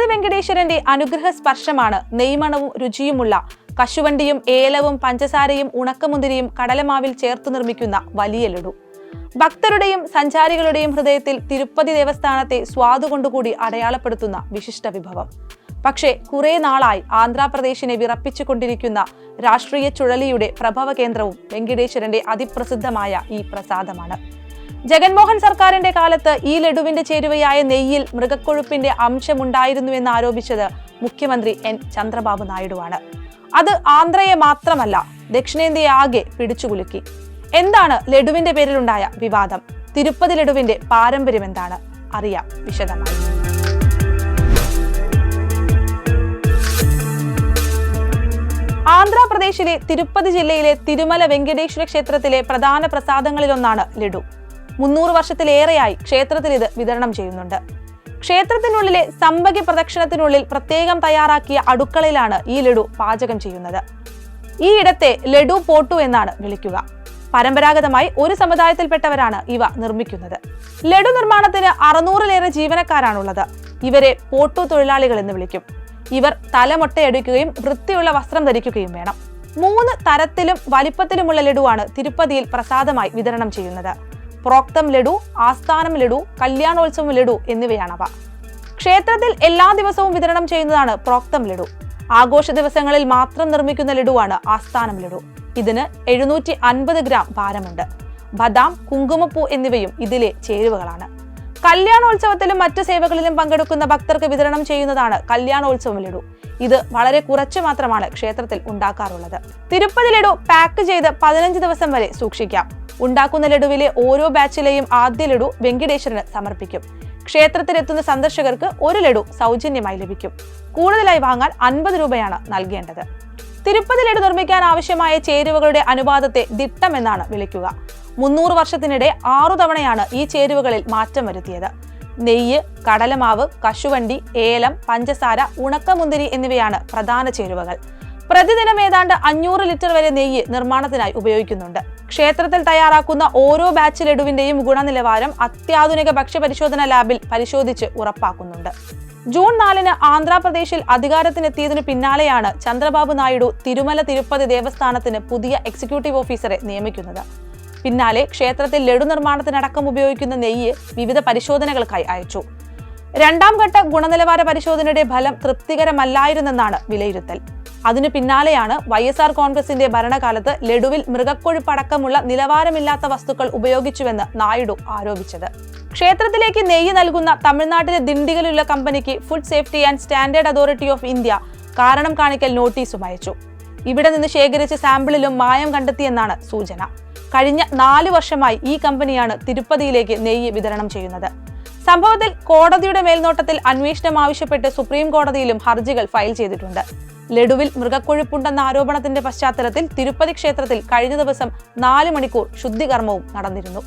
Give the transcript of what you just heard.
തിരുപ്പതി വെങ്കടേശ്വരന്റെ അനുഗ്രഹ സ്പർശമാണ് നെയ്മണവും രുചിയുമുള്ള കശുവണ്ടിയും ഏലവും പഞ്ചസാരയും ഉണക്കമുന്തിരിയും കടലമാവിൽ ചേർത്ത് നിർമ്മിക്കുന്ന വലിയ ലഡു. ഭക്തരുടെയും സഞ്ചാരികളുടെയും ഹൃദയത്തിൽ തിരുപ്പതി ദേവസ്ഥാനത്തെ സ്വാദുകൊണ്ടുകൂടി അടയാളപ്പെടുത്തുന്ന വിശിഷ്ട വിഭവം. പക്ഷേ കുറെ നാളായി ആന്ധ്രാപ്രദേശിനെ വിറപ്പിച്ചുകൊണ്ടിരിക്കുന്ന രാഷ്ട്രീയ ചുഴലിയുടെ പ്രഭവ കേന്ദ്രവും വെങ്കടേശ്വരന്റെ അതിപ്രസിദ്ധമായ ഈ പ്രസാദമാണ്. ജഗൻമോഹൻ സർക്കാരിന്റെ കാലത്ത് ഈ ലഡുവിന്റെ ചേരുവയായ നെയ്യിൽ മൃഗക്കൊഴുപ്പിന്റെ അംശമുണ്ടായിരുന്നുവെന്ന് ആരോപിച്ചത് മുഖ്യമന്ത്രി എൻ ചന്ദ്രബാബു നായിഡുവാണ്. അത് ആന്ധ്രയെ മാത്രമല്ല ദക്ഷിണേന്ത്യയെ ആകെ പിടിച്ചുകുലുക്കി. എന്താണ് ലഡുവിന്റെ പേരിലുണ്ടായ വിവാദം? തിരുപ്പതി ലഡുവിന്റെ പാരമ്പര്യം എന്താണ്? അറിയാം വിശദമായി. ആന്ധ്രാപ്രദേശിലെ തിരുപ്പതി ജില്ലയിലെ തിരുമല വെങ്കടേശ്വര ക്ഷേത്രത്തിലെ പ്രധാന പ്രസാദങ്ങളിലൊന്നാണ് ലഡു. മുന്നൂറ് വർഷത്തിലേറെയായി ക്ഷേത്രത്തിൽ ഇത് വിതരണം ചെയ്യുന്നുണ്ട്. ക്ഷേത്രത്തിനുള്ളിലെ സമ്പകി പ്രദക്ഷിണത്തിനുള്ളിൽ പ്രത്യേകം തയ്യാറാക്കിയ അടുക്കളയിലാണ് ഈ ലഡു പാചകം ചെയ്യുന്നത്. ഈ ഇടത്തെ ലഡു പോട്ടു എന്നാണ് വിളിക്കുക. പരമ്പരാഗതമായി ഒരു സമുദായത്തിൽപ്പെട്ടവരാണ് ഇവ നിർമ്മിക്കുന്നത്. ലഡു നിർമ്മാണത്തിന് അറുന്നൂറിലേറെ ജീവനക്കാരാണുള്ളത്. ഇവരെ പോട്ടു തൊഴിലാളികൾ എന്ന് വിളിക്കും. ഇവർ തലമൊട്ടയടിക്കുകയും വൃത്തിയുള്ള വസ്ത്രം ധരിക്കുകയും വേണം. മൂന്ന് തരത്തിലും വലിപ്പത്തിലുമുള്ള ലഡുവാണ് തിരുപ്പതിയിൽ പ്രസാദമായി വിതരണം ചെയ്യുന്നത്. പ്രോക്തം ലഡു ആസ്ഥാനം ലഡു കല്യാണോത്സവം ലഡു എന്നിവയാണവ ക്ഷേത്രത്തിൽ എല്ലാ ദിവസവും വിതരണം ചെയ്യുന്നതാണ് പ്രോക്തം ലഡു. ആഘോഷ ദിവസങ്ങളിൽ മാത്രം നിർമ്മിക്കുന്ന ലഡുവാണ് ആസ്ഥാനം ലഡു. ഇതിന് എഴുന്നൂറ്റി അൻപത് ഗ്രാം ഭാരമുണ്ട്. ബദാം കുങ്കുമപ്പൂ എന്നിവയും ഇതിലെ ചേരുവകളാണ്. കല്യാണോത്സവത്തിലും മറ്റു സേവകളിലും പങ്കെടുക്കുന്ന ഭക്തർക്ക് വിതരണം ചെയ്യുന്നതാണ് കല്യാണോത്സവം ലഡു. ഇത് വളരെ കുറച്ച് മാത്രമാണ് ക്ഷേത്രത്തിൽ ഉണ്ടാക്കാറുള്ളത്. തിരുപ്പതി ലഡു പാക്ക് ചെയ്ത് പതിനഞ്ച് ദിവസം വരെ സൂക്ഷിക്കാം. ഉണ്ടാക്കുന്ന ലഡുവിലെ ഓരോ ബാച്ചിലെയും ആദ്യ ലഡു വെങ്കടേശ്വരന് സമർപ്പിക്കും. ക്ഷേത്രത്തിലെത്തുന്ന സന്ദർശകർക്ക് ഒരു ലഡു സൗജന്യമായി ലഭിക്കും. കൂടുതലായി വാങ്ങാൻ അൻപത് രൂപയാണ് നൽകേണ്ടത്. തിരുപ്പതി ലഡു നിർമ്മിക്കാൻ ആവശ്യമായ ചേരുവകളുടെ അനുപാതത്തെ ദിട്ടം എന്നാണ് വിളിക്കുക. മുന്നൂറ് വർഷത്തിനിടെ ആറു തവണയാണ് ഈ ചേരുവകളിൽ മാറ്റം വരുത്തിയത്. നെയ്യ് കടലമാവ് കശുവണ്ടി ഏലം പഞ്ചസാര ഉണക്കമുന്തിരി എന്നിവയാണ് പ്രധാന ചേരുവകൾ. പ്രതിദിനം ഏതാണ്ട് അഞ്ഞൂറ് ലിറ്റർ വരെ നെയ്യ് നിർമ്മാണത്തിനായി ഉപയോഗിക്കുന്നുണ്ട്. ക്ഷേത്രത്തിൽ തയ്യാറാക്കുന്ന ഓരോ ബാച്ച് ലഡുവിന്റെയും ഗുണനിലവാരം അത്യാധുനിക ഭക്ഷ്യപരിശോധന ലാബിൽ പരിശോധിച്ച് ഉറപ്പാക്കുന്നുണ്ട്. ജൂൺ നാലിന് ആന്ധ്രാപ്രദേശിൽ അധികാരത്തിനെത്തിയതിനു പിന്നാലെയാണ് ചന്ദ്രബാബു നായിഡു തിരുമല തിരുപ്പതി ദേവസ്ഥാനത്തിന് പുതിയ എക്സിക്യൂട്ടീവ് ഓഫീസറെ നിയമിക്കുന്നത്. പിന്നാലെ ക്ഷേത്രത്തിൽ ലഡു നിർമ്മാണത്തിനടക്കം ഉപയോഗിക്കുന്ന നെയ്യ് വിവിധ പരിശോധനകൾക്കായി അയച്ചു. രണ്ടാം ഘട്ട ഗുണനിലവാര പരിശോധനയുടെ ഫലം തൃപ്തികരമല്ലായിരുന്നെന്നാണ് വിലയിരുത്തൽ. അതിനു പിന്നാലെയാണ് വൈ എസ് ആർ കോൺഗ്രസിന്റെ ഭരണകാലത്ത് ലഡുവിൽ മൃഗക്കൊഴുപ്പടക്കമുള്ള നിലവാരമില്ലാത്ത വസ്തുക്കൾ ഉപയോഗിച്ചുവെന്ന് നായിഡു ആരോപിച്ചത്. ക്ഷേത്രത്തിലേക്ക് നെയ്യ് നൽകുന്ന തമിഴ്നാട്ടിലെ ദിണ്ടിഗലിലുള്ള കമ്പനിക്ക് food safety and standard authority of India കാരണം കാണിക്കൽ നോട്ടീസും അയച്ചു. ഇവിടെ നിന്ന് ശേഖരിച്ച സാമ്പിളിലും മായം കണ്ടെത്തിയെന്നാണ് സൂചന. കഴിഞ്ഞ നാല് വർഷമായി ഈ കമ്പനിയാണ് തിരുപ്പതിയിലേക്ക് നെയ്യ് വിതരണം ചെയ്യുന്നത്. സംഭവത്തിൽ കോടതിയുടെ മേൽനോട്ടത്തിൽ അന്വേഷണം ആവശ്യപ്പെട്ട് സുപ്രീം കോടതിയിലും ഹർജികൾ ഫയൽ ചെയ്തിട്ടുണ്ട്. ലഡുവിൽ മൃഗക്കൊഴുപ്പുണ്ടെന്ന ആരോപണത്തിന്റെ പശ്ചാത്തലത്തിൽ തിരുപ്പതി ക്ഷേത്രത്തിൽ കഴിഞ്ഞ ദിവസം നാല് മണിക്കൂർ ശുദ്ധികർമ്മവും നടന്നിരുന്നു.